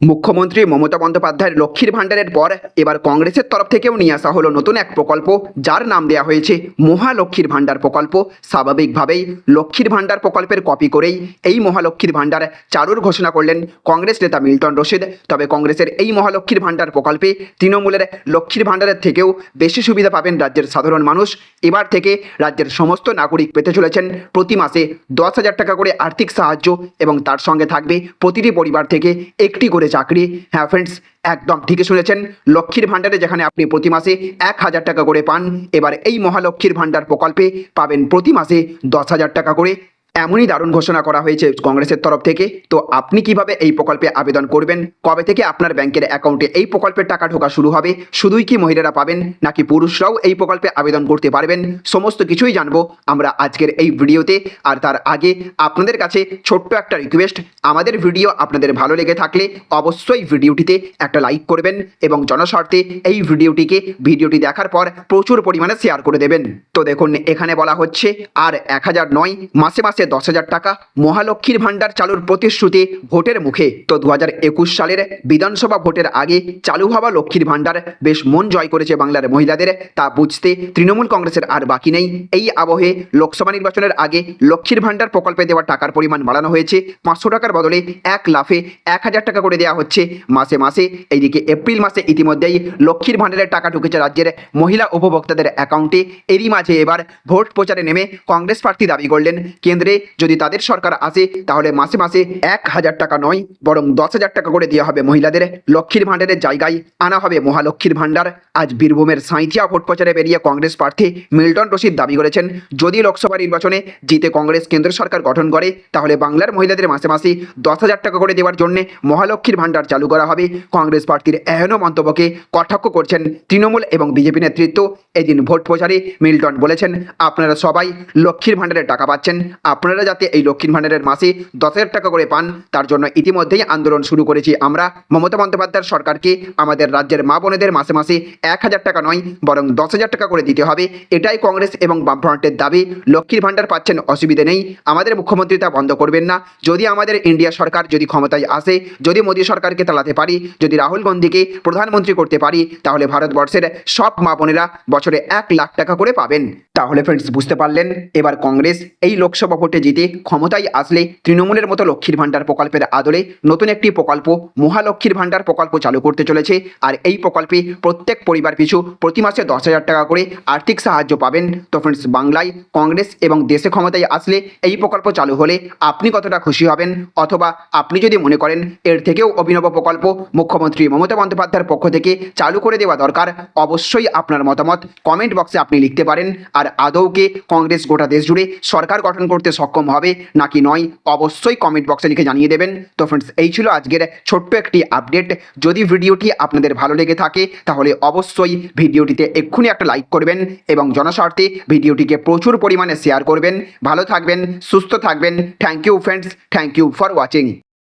মুখ্যমন্ত্রী মমতা বন্দ্যোপাধ্যায়ের লক্ষ্মীর ভাণ্ডারের পর এবার কংগ্রেসের তরফ থেকেও নিয়ে আসা হলো নতুন এক প্রকল্প, যার নাম দেওয়া হয়েছে মহালক্ষ্মীর ভাণ্ডার প্রকল্প। স্বাভাবিকভাবেই লক্ষ্মীর ভাণ্ডার প্রকল্পের কপি করেই এই মহালক্ষ্মীর ভাণ্ডার চালুর ঘোষণা করলেন কংগ্রেস নেতা মিল্টন রশিদ। তবে কংগ্রেসের এই মহালক্ষ্মীর ভাণ্ডার প্রকল্পে তৃণমূলের লক্ষ্মীর ভাণ্ডারের থেকেও বেশি সুবিধা পাবেন রাজ্যের সাধারণ মানুষ। এবার থেকে রাজ্যের সমস্ত নাগরিক পেতে চলেছেন প্রতি মাসে দশ হাজার টাকা করে আর্থিক সাহায্য এবং তার সঙ্গে থাকবে প্রতিটি পরিবার থেকে একটি করে চাকরি। হ্যাঁ ফ্রেন্ডস একদম ঠিকই শুনেছেন। লক্ষ্মীর ভাণ্ডারে যেখানে আপনি প্রতি মাসে এক হাজার টাকা করে পান, এবার এই মহালক্ষ্মীর ভাণ্ডার প্রকল্পে পাবেন প্রতি মাসে দশ হাজার টাকা করে। এমনই দারুণ ঘোষণা করা হয়েছে কংগ্রেসের তরফ থেকে। তো আপনি কীভাবে এই প্রকল্পে আবেদন করবেন? কবে থেকে আপনার ব্যাংকের অ্যাকাউন্টে এই প্রকল্পের টাকা ঢোকা শুরু হবে? শুধুই কি মহিলারা পাবেন নাকি পুরুষরাও এই প্রকল্পে আবেদন করতে পারবেন? সমস্ত কিছুই জানব আমরা আজকের এই ভিডিওতে। আর তার আগে আপনাদের কাছে ছোট্ট একটা রিকোয়েস্ট আমাদের ভিডিও আপনাদের ভালো লেগে থাকলে অবশ্যই ভিডিওটিতে একটা লাইক করবেন এবং জনস্বার্থে এই ভিডিওটিকে, ভিডিওটি দেখার পর প্রচুর পরিমাণে শেয়ার করে দেবেন। তো দেখুন, এখানে বলা হচ্ছে আর এক হাজার নয়, মাসে মাসে দশ হাজার টাকা মহালক্ষ্মীর ভাণ্ডার চালুর প্রতিশ্রুতি ভোটের মুখে। তো দু সালের বিধানসভা ভোটের আগে চালু হওয়া লক্ষ্মীর ভাণ্ডার বেশ মন জয় করেছে বাংলার মহিলাদের। তা বুঝতে তৃণমূল কংগ্রেসের আর বাকি নেই। এই আবহে লোকসভা নির্বাচনের আগে লক্ষ্মীর ভাণ্ডার প্রকল্পে দেওয়া টাকার পরিমাণ বাড়ানো হয়েছে। পাঁচশো টাকার বদলে এক লাফে এক হাজার টাকা করে দেওয়া হচ্ছে মাসে মাসে। এইদিকে এপ্রিল মাসে ইতিমধ্যেই লক্ষ্মীর ভাণ্ডারের টাকা ঢুকেছে রাজ্যের মহিলা উপভোক্তাদের অ্যাকাউন্টে। এরই মাঝে এবার ভোট প্রচারে নেমে কংগ্রেস প্রার্থী দাবি করলেন, কেন্দ্রে যদি তাদের সরকার আসে, তাহলে মাসে মাসে এক হাজার টাকা নয়, বরং দশ হাজার টাকা করে দেওয়া হবে মহিলাদের। লক্ষ্মীর ভাণ্ডারের জায়গায় আনা হবে মহালক্ষ্মীর ভাণ্ডার। আজ বীরভূমের সাঁইথিয়া ভোট প্রচারে বেরিয়ে কংগ্রেস প্রার্থী মিল্টন রশিদ দাবি করেছেন, যদি লোকসভা নির্বাচনে জিতে কংগ্রেস কেন্দ্র সরকার গঠন করে, তাহলে বাংলার মহিলাদের মাসে মাসে দশ হাজার টাকা করে দেওয়ার জন্য মহালক্ষ্মীর ভাণ্ডার চালু করা হবে। কংগ্রেস প্রার্থীর এহেন মন্তব্যকে কটাক্ষ করছেন তৃণমূল এবং বিজেপি নেতৃত্ব। এদিন ভোট প্রচারে মিল্টন বলেছেন, আপনারা সবাই লক্ষ্মীর ভাণ্ডারের টাকা পাচ্ছেন আপনারা যাতে এই লক্ষ্মীর ভাণ্ডারের মাসে দশ হাজার টাকা করে পান, তার জন্য ইতিমধ্যেই আন্দোলন শুরু করেছি আমরা। মমতা বন্দ্যোপাধ্যায়ের সরকারকে আমাদের রাজ্যের মা বোনেদের মাসে মাসে এক হাজার টাকা নয়, বরং দশ হাজার টাকা করে দিতে হবে। এটাই কংগ্রেস এবং বামফ্রন্টের দাবি। লক্ষ্মীর ভাণ্ডার পাচ্ছেন, অসুবিধে নেই। আমাদের মুখ্যমন্ত্রী তা বন্ধ করবেন না। যদি আমাদের ইন্ডিয়া সরকার যদি ক্ষমতায় আসে, যদি মোদী সরকারকে চালাতে পারি, যদি রাহুল গান্ধীকে প্রধানমন্ত্রী করতে পারি, তাহলে ভারতবর্ষের সব মা বোনেরা বছরে এক লাখ টাকা করে পাবেন। তাহলে ফ্রেন্ডস বুঝতে পারলেন? এবার কংগ্রেস এই লোকসভা ভোটে জিতে ক্ষমতায় আসলে তৃণমূলের মতো লক্ষ্মীর ভাণ্ডার প্রকল্পের আদলে নতুন একটি প্রকল্প, মহালক্ষ্মীর ভাণ্ডার প্রকল্প চালু করতে চলেছে। আর এই প্রকল্পে প্রত্যেক পরিবার পিছু প্রতি মাসে দশ হাজার টাকা করে আর্থিক সাহায্য পাবেন। তো ফ্রেন্ডস বাংলায় কংগ্রেস এবং দেশে ক্ষমতায় আসলে এই প্রকল্প চালু হলে আপনি কতটা খুশি হবেন? অথবা আপনি যদি মনে করেন এর থেকেও অভিনব প্রকল্প মুখ্যমন্ত্রী মমতা বন্দ্যোপাধ্যায়ের পক্ষ থেকে চালু করে দেওয়া দরকার, অবশ্যই আপনার মতামত কমেন্ট বক্সে আপনি লিখতে পারেন। আর আদৌকে কংগ্রেস গোটা দেশ জুড়ে সরকার গঠন করতে সক্ষম হবে নাকি নয়, অবশ্যই কমেন্ট বক্সে লিখে জানিয়ে দেবেন। তো ফ্রেন্ডস এই ছিল আজকের ছোট্ট একটি আপডেট যদি ভিডিওটি আপনাদের ভালো লেগে থাকে, তাহলে অবশ্যই ভিডিওটিতে এক্ষুনি একটা লাইক করবেন এবং জনস্বার্থে ভিডিওটিকে প্রচুর পরিমাণে শেয়ার করবেন। ভালো থাকবেন, সুস্থ থাকবেন। Thank you friends thank you for watching